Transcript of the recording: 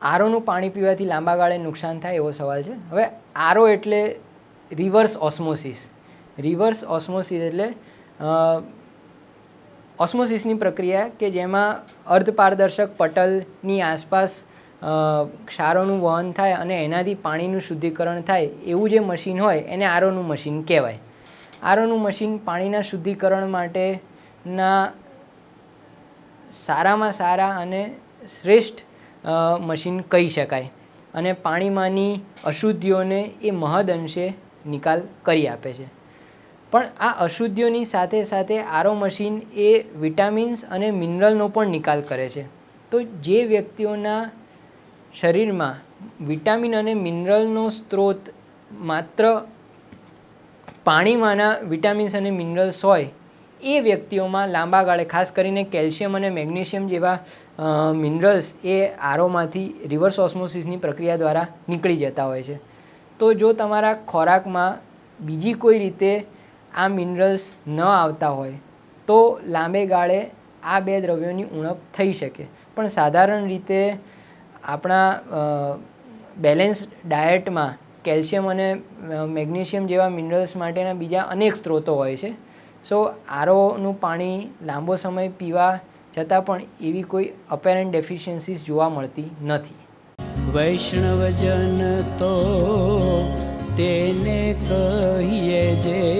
આરોનું પાણી પીવાથી લાંબા ગાળે નુકસાન થાય એવો સવાલ છે. હવે આરો એટલે રિવર્સ ઓસ્મોસિસ. રિવર્સ ઓસ્મોસિસ એટલે ઓસ્મોસિસની પ્રક્રિયા કે જેમાં અર્ધપારદર્શક પટલની આસપાસ ક્ષારોનું વહન થાય અને એનાથી પાણીનું શુદ્ધિકરણ થાય એવું જે મશીન હોય એને આરોનું મશીન કહેવાય. આરોનું મશીન પાણીના શુદ્ધિકરણ માટેના સારામાં સારા અને શ્રેષ્ઠ મશીન કહી શકાય. અને પાણીમાંની અશુદ્ધિઓને એ મહદ અંશે નિકાલ કરી આપે છે. પણ આ અશુદ્ધિઓની સાથે સાથે આરો મશીન એ વિટામિન્સ અને મિનરલનો પણ નિકાલ કરે છે. તો જે વ્યક્તિઓના શરીરમાં વિટામિન અને મિનરલનો સ્ત્રોત માત્ર પાણીમાંના વિટામિન્સ અને મિનરલ્સ હોય એ વ્યક્તિઓમાં લાંબા ગાળે, ખાસ કરીને કેલ્શિયમ અને મેગ્નેશિયમ જેવા મિનરલ્સ એ આરોમાંથી રિવર્સ ઓસ્મોસિસની પ્રક્રિયા દ્વારા નીકળી જતા હોય છે. તો જો તમારા ખોરાકમાં બીજી કોઈ રીતે આ મિનરલ્સ ન આવતા હોય, તો લાંબે ગાળે આ બે દ્રવ્યોની ઉણપ થઈ શકે. પણ સાધારણ રીતે આપણા બેલેન્સ ડાયટમાં કેલ્શિયમ અને મેગ્નેશિયમ જેવા મિનરલ્સ માટેના બીજા અનેક સ્ત્રોતો હોય છે. સો આરોનું પાણી લાંબો સમય પીવા છતાં પણ એવી કોઈ અપેરન્ટ ડેફિશિયન્સીસ જોવા મળતી નથી. વૈષ્ણવજન તો તેને કહીએ જે